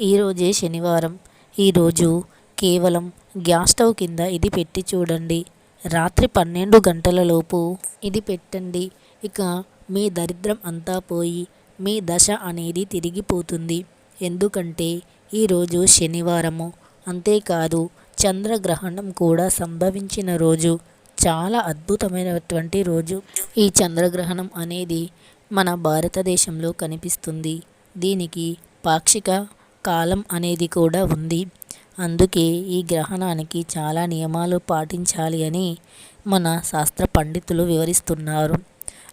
ఈరోజే శనివారం. ఈరోజు కేవలం గ్యాస్ స్టవ్ కింద ఇది పెట్టి చూడండి. రాత్రి పన్నెండు గంటలలోపు ఇది పెట్టండి. ఇక మీ దరిద్రం అంతా పోయి మీ దశ అనేది తిరిగిపోతుంది. ఎందుకంటే ఈరోజు శనివారము. అంతేకాదు చంద్రగ్రహణం కూడా సంభవించిన రోజు. చాలా అద్భుతమైనటువంటి రోజు. ఈ చంద్రగ్రహణం అనేది మన భారతదేశంలో కనిపిస్తుంది. దీనికి పాక్షిక కాలం అనేది కూడా ఉంది. అందుకే ఈ గ్రహణానికి చాలా నియమాలు పాటించాలి అని మన శాస్త్ర పండితులు వివరిస్తున్నారు.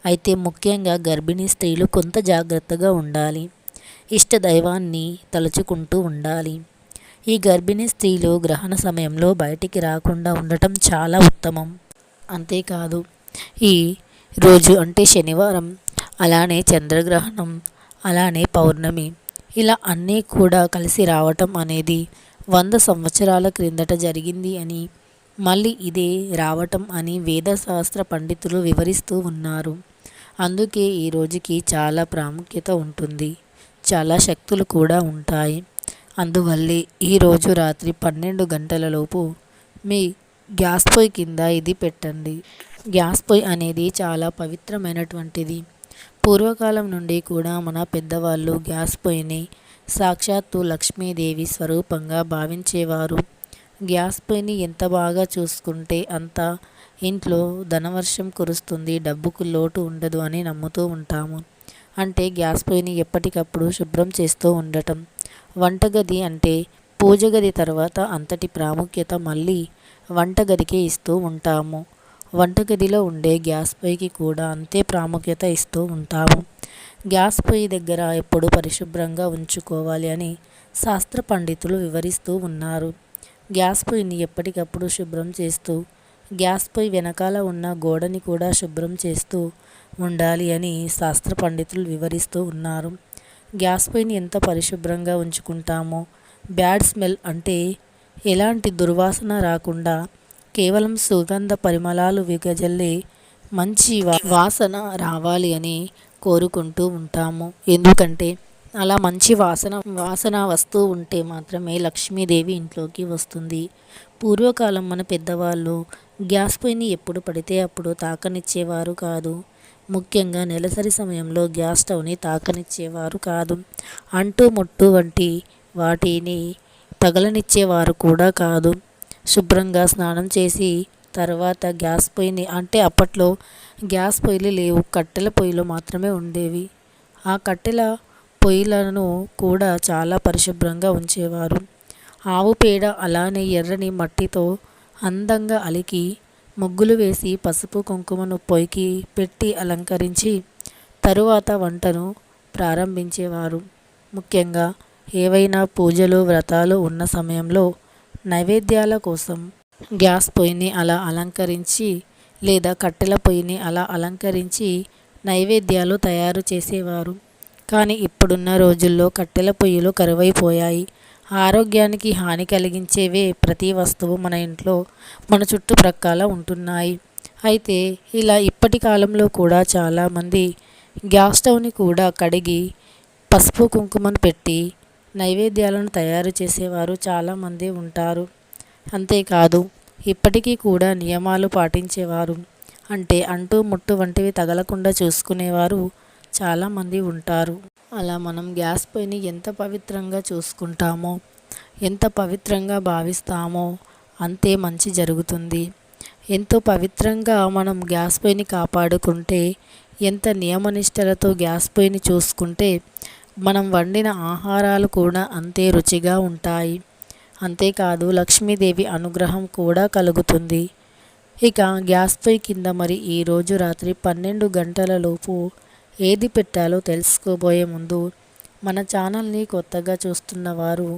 అయితే ముఖ్యంగా గర్భిణీ స్త్రీలు కొంత జాగ్రత్తగా ఉండాలి. ఇష్ట దైవాన్ని తలుచుకుంటూ ఉండాలి. ఈ గర్భిణీ స్త్రీలు గ్రహణ సమయంలో బయటికి రాకుండా ఉండటం చాలా ఉత్తమం. అంతేకాదు ఈ రోజు అంటే శనివారం అలానే చంద్రగ్రహణం అలానే పౌర్ణమి. ఇలా అన్నీ కూడా కలిసి రావటం అనేది వంద సంవత్సరాల క్రిందట జరిగింది అని మళ్ళీ ఇదే రావటం అని వేదశాస్త్ర పండితులు వివరిస్తూ ఉన్నారు. అందుకే ఈ రోజుకి చాలా ప్రాముఖ్యత ఉంటుంది. చాలా శక్తులు కూడా ఉంటాయి. అందువల్లే ఈరోజు రాత్రి పన్నెండు గంటలలోపు మీ గ్యాస్ పొయ్యి కింద ఇది పెట్టండి. గ్యాస్ పొయ్యి అనేది చాలా పవిత్రమైనటువంటిది. పూర్వకాలం నుండి కూడా మన పెద్దవాళ్ళు గ్యాస్ పొయ్యిని సాక్షాత్తు లక్ష్మీదేవి స్వరూపంగా భావించేవారు. గ్యాస్ పొయ్యిని ఎంత బాగా చూసుకుంటే అంత ఇంట్లో ధనవర్షం కురుస్తుంది డబ్బుకు లోటు ఉండదు అని నమ్ముతూ ఉంటాము. అంటే గ్యాస్ పొయ్యిని ఎప్పటికప్పుడు శుభ్రం చేస్తూ ఉండటం. వంటగది అంటే పూజ గది తర్వాత అంతటి ప్రాముఖ్యత మళ్ళీ వంటగదికే ఇస్తూ ఉంటాము. వంటగదిలో ఉండే గ్యాస్ పొయ్యికి కూడా అంతే ప్రాముఖ్యత ఇస్తూ ఉంటాము. గ్యాస్ పొయ్యి దగ్గర ఎప్పుడు పరిశుభ్రంగా ఉంచుకోవాలి అని శాస్త్ర పండితులు వివరిస్తూ ఉన్నారు. గ్యాస్ పొయ్యిని ఎప్పటికప్పుడు శుభ్రం చేస్తూ గ్యాస్ పొయ్యి వెనకాల ఉన్న గోడని కూడా శుభ్రం చేస్తూ ఉండాలి అని శాస్త్ర పండితులు వివరిస్తూ ఉన్నారు. గ్యాస్ పొయ్యిని ఎంత పరిశుభ్రంగా ఉంచుకుంటామో బ్యాడ్ స్మెల్ అంటే ఎలాంటి దుర్వాసన రాకుండా కేవలం సుగంధ పరిమళాలు విగజల్లే మంచి వాసన రావాలి అని కోరుకుంటూ ఉంటాము. ఎందుకంటే అలా మంచి వాసన వాసన వస్తూ ఉంటే మాత్రమే లక్ష్మీదేవి ఇంట్లోకి వస్తుంది. పూర్వకాలం మన పెద్దవాళ్ళు గ్యాస్ పొయ్యిని ఎప్పుడు పడితే అప్పుడు తాకనిచ్చేవారు కాదు. ముఖ్యంగా నెలసరి సమయంలో గ్యాస్ స్టవ్ని తాకనిచ్చేవారు కాదు. అంటు ముట్టు వంటి వాటిని తగలనిచ్చేవారు కూడా కాదు. శుభ్రంగా స్నానం చేసి తర్వాత గ్యాస్ పొయ్యిని అంటే అప్పట్లో గ్యాస్ పొయ్యిలు లేవు కట్టెల పొయ్యిలు మాత్రమే ఉండేవి. ఆ కట్టెల పొయ్యిలను కూడా చాలా పరిశుభ్రంగా ఉంచేవారు. ఆవు పేడ అలానే ఎర్రని మట్టితో అందంగా అలికి ముగ్గులు వేసి పసుపు కుంకుమను పొయ్యికి పెట్టి అలంకరించి తరువాత వంటను ప్రారంభించేవారు. ముఖ్యంగా ఏవైనా పూజలు వ్రతాలు ఉన్న సమయంలో నైవేద్యాల కోసం గ్యాస్ పొయ్యిని అలా అలంకరించి లేదా కట్టెల పొయ్యిని అలా అలంకరించి నైవేద్యాలు తయారు చేసేవారు. కానీ ఇప్పుడున్న రోజుల్లో కట్టెల పొయ్యిలు కరువైపోయాయి. ఆరోగ్యానికి హాని కలిగించేవే ప్రతి వస్తువు మన ఇంట్లో మన చుట్టుప్రక్కల ఉంటున్నాయి. అయితే ఇలా ఇప్పటి కాలంలో కూడా చాలామంది గ్యాస్ స్టవ్ని కూడా కడిగి పసుపు కుంకుమను పెట్టి నైవేద్యాలను తయారు చేసేవారు చాలామంది ఉంటారు. అంతేకాదు ఇప్పటికీ కూడా నియమాలు పాటించేవారు. అంటే అంటు ముట్టు వంటివి తగలకుండా చూసుకునేవారు చాలామంది ఉంటారు. అలా మనం గ్యాస్ పొయ్యిని ఎంత పవిత్రంగా చూసుకుంటామో ఎంత పవిత్రంగా భావిస్తామో అంతే మంచి జరుగుతుంది. ఎంతో పవిత్రంగా మనం గ్యాస్ పొయ్యిని కాపాడుకుంటే ఎంత నియమనిష్టలతో గ్యాస్ పొయ్యిని చూసుకుంటే మనం వండిన ఆహారాలు కూడా అంతే రుచిగా ఉంటాయి. అంతేకాదు లక్ష్మీదేవి అనుగ్రహం కూడా కలుగుతుంది. ఇక గ్యాస్ పొయ్యి కింద మరి ఈరోజు రాత్రి పన్నెండు గంటలలోపు ఏది పెట్టాలో తెలుసుకోబోయే ముందు మన ఛానల్ని కొత్తగా చూస్తున్న వారు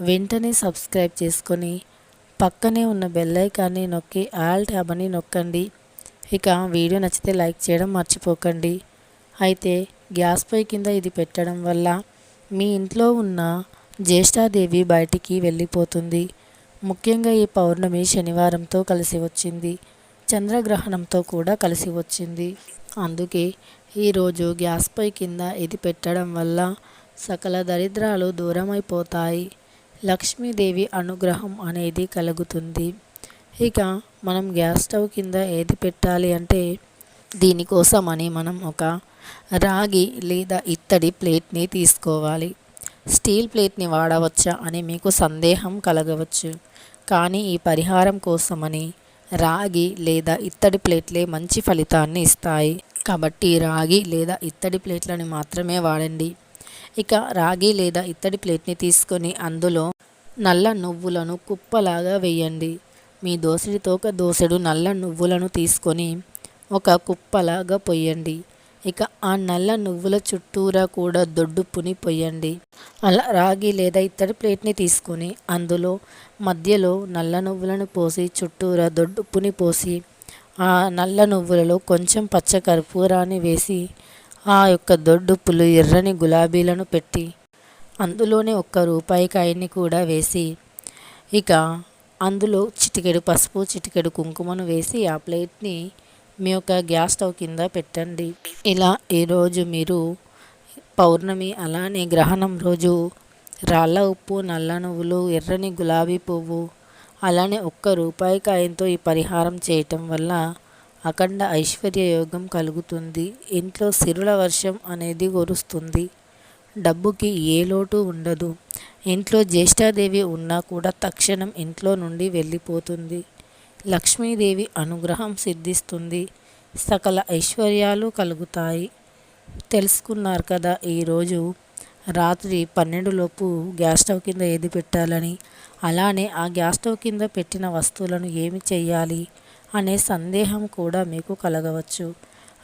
వెంటనే సబ్స్క్రైబ్ చేసుకొని పక్కనే ఉన్న బెల్లైకాన్ని నొక్కి ఆల్ ట్యాబ్ అని నొక్కండి. ఇక వీడియో నచ్చితే లైక్ చేయడం మర్చిపోకండి. అయితే గ్యాస్ పొయ్యి కింద ఇది పెట్టడం వల్ల మీ ఇంట్లో ఉన్న జ్యేష్ఠాదేవి బయటికి వెళ్ళిపోతుంది. ముఖ్యంగా ఈ పౌర్ణమి శనివారంతో కలిసి వచ్చింది. చంద్రగ్రహణంతో కూడా కలిసి వచ్చింది. అందుకే ఈరోజు గ్యాస్ పొయ్యి కింద ఇది పెట్టడం వల్ల సకల దరిద్రాలు దూరమైపోతాయి. లక్ష్మీదేవి అనుగ్రహం అనేది కలుగుతుంది. ఇక మనం గ్యాస్ స్టవ్ కింద ఏది పెట్టాలి అంటే దీనికోసమని మనం ఒక రాగి లేదా ఇత్తడి ప్లేట్ని తీసుకోవాలి. స్టీల్ ప్లేట్ని వాడవచ్చా అని మీకు సందేహం కలగవచ్చు. కానీ ఈ పరిహారం కోసమని రాగి లేదా ఇత్తడి ప్లేట్లే మంచి ఫలితాన్ని ఇస్తాయి. కాబట్టి రాగి లేదా ఇత్తడి ప్లేట్లను మాత్రమే వాడండి. ఇక రాగి లేదా ఇత్తడి ప్లేట్ని తీసుకొని అందులో నల్ల నువ్వులను కుప్పలాగా వేయండి. మీ దోసడితో ఒక దోసెడు నల్ల నువ్వులను తీసుకొని ఒక కుప్పలాగా పొయ్యండి. ఇక ఆ నల్ల నువ్వుల చుట్టూరా కూడా దొడ్డుప్పుని పొయ్యండి. అలా రాగి లేదా ఇత్తడి ప్లేట్ని తీసుకొని అందులో మధ్యలో నల్ల నువ్వులను పోసి చుట్టూరా దొడ్డుప్పుని పోసి ఆ నల్ల నువ్వులలో కొంచెం పచ్చ కర్పూరాన్ని వేసి ఆ యొక్క దొడ్డుప్పులు ఎర్రని గులాబీలను పెట్టి అందులోనే ఒక్క రూపాయి కాయని కూడా వేసి ఇక అందులో చిటికెడు పసుపు చిటికెడు కుంకుమను వేసి ఆ ప్లేట్ని మీ యొక్క గ్యాస్ స్టవ్ కింద పెట్టండి. ఇలా ఈరోజు మీరు పౌర్ణమి అలానే గ్రహణం రోజు రాళ్ళ ఉప్పు నల్ల నువ్వులు ఎర్రని గులాబీ పువ్వు అలానే ఒక్క రూపాయి కాయంతో ఈ పరిహారం చేయటం వల్ల అఖండ ఐశ్వర్య యోగం కలుగుతుంది. ఇంట్లో సిరుల వర్షం అనేది కురుస్తుంది. డబ్బుకి ఏ లోటు ఉండదు. ఇంట్లో జ్యేష్ఠాదేవి ఉన్నా కూడా తక్షణం ఇంట్లో నుండి వెళ్ళిపోతుంది. లక్ష్మీదేవి అనుగ్రహం సిద్ధిస్తుంది. సకల ఐశ్వర్యాలు కలుగుతాయి. తెలుసుకున్నారు కదా ఈరోజు రాత్రి పన్నెండులోపు గ్యాస్ స్టవ్ కింద ఏది పెట్టాలని? అలానే ఆ గ్యాస్ స్టవ్ కింద పెట్టిన వస్తువులను ఏమి చేయాలి అనే సందేహం కూడా మీకు కలగవచ్చు.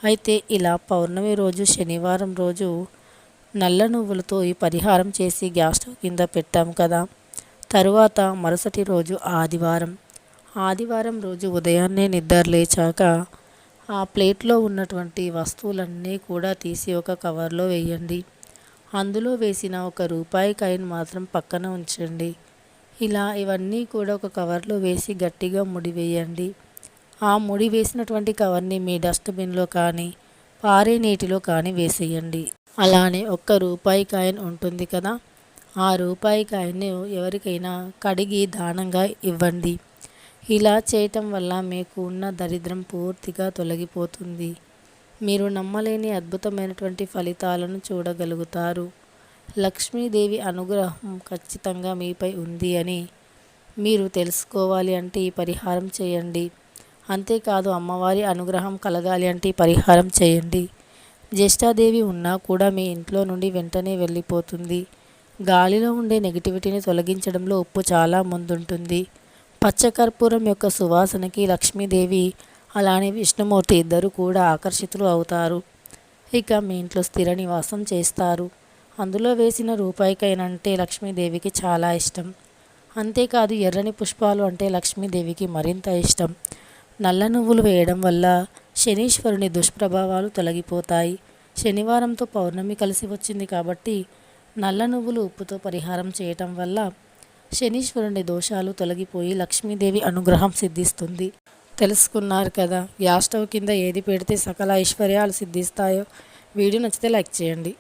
అయితే ఇలా పౌర్ణమి రోజు శనివారం రోజు నల్ల నువ్వులతో ఈ పరిహారం చేసి గ్యాస్ స్టవ్ కింద పెట్టాం కదా. తరువాత మరుసటి రోజు ఆదివారం. ఆదివారం రోజు ఉదయాన్నే నిద్ర లేచాక ఆ ప్లేట్లో ఉన్నటువంటి వస్తువులన్నీ కూడా తీసి ఒక కవర్లో వేయండి. అందులో వేసిన ఒక రూపాయి కాయిన్ మాత్రం పక్కన ఉంచండి. ఇలా ఇవన్నీ కూడా ఒక కవర్లో వేసి గట్టిగా ముడివేయండి ఆ ముడి వేసినటువంటి కవర్ని మీ డస్ట్బిన్లో కానీ పారే నీటిలో కానీ వేసేయండి. అలానే ఒక్క రూపాయి కాయిన్ ఉంటుంది కదా ఆ రూపాయి కాయిన్ ఎవరికైనా కడిగి దానంగా ఇవ్వండి. ఇలా చేయటం వల్ల మీకు ఉన్న దరిద్రం పూర్తిగా తొలగిపోతుంది. మీరు నమ్మలేని అద్భుతమైనటువంటి ఫలితాలను చూడగలుగుతారు. లక్ష్మీదేవి అనుగ్రహం ఖచ్చితంగా మీపై ఉంది అని మీరు తెలుసుకోవాలి అంటే ఈ పరిహారం చేయండి. అంతేకాదు అమ్మవారి అనుగ్రహం కలగాలి అంటే ఈ పరిహారం చేయండి. జ్యేష్ఠాదేవి ఉన్నా కూడా మీ ఇంట్లో నుండి వెంటనే వెళ్ళిపోతుంది. గాలిలో ఉండే నెగిటివిటీని తొలగించడంలో ఉప్పు చాలా ముందుంటుంది. పచ్చకర్పూరం యొక్క సువాసనకి లక్ష్మీదేవి అలానే విష్ణుమూర్తి ఇద్దరు కూడా ఆకర్షితులు అవుతారు. ఇక మీ ఇంట్లో స్థిర నివాసం చేస్తారు. అందులో వేసిన రూపాయికైనంటే లక్ష్మీదేవికి చాలా ఇష్టం. అంతేకాదు ఎర్రని పుష్పాలు అంటే లక్ష్మీదేవికి మరింత ఇష్టం. నల్ల నువ్వులు వేయడం వల్ల శనీశ్వరుని దుష్ప్రభావాలు తొలగిపోతాయి. శనివారంతో పౌర్ణమి కలిసి వచ్చింది కాబట్టి నల్ల నువ్వులు ఉప్పుతో పరిహారం చేయటం వల్ల శనీశ్వరుని దోషాలు తొలగిపోయి లక్ష్మీదేవి అనుగ్రహం సిద్ధిస్తుంది. తెలుసుకున్నారు కదా గ్యాస్ స్టవ్ కింద ఏది పెడితే సకల ఐశ్వర్యాలు సిద్ధిస్తాయో. వీడియో నచ్చితే లైక్ చేయండి.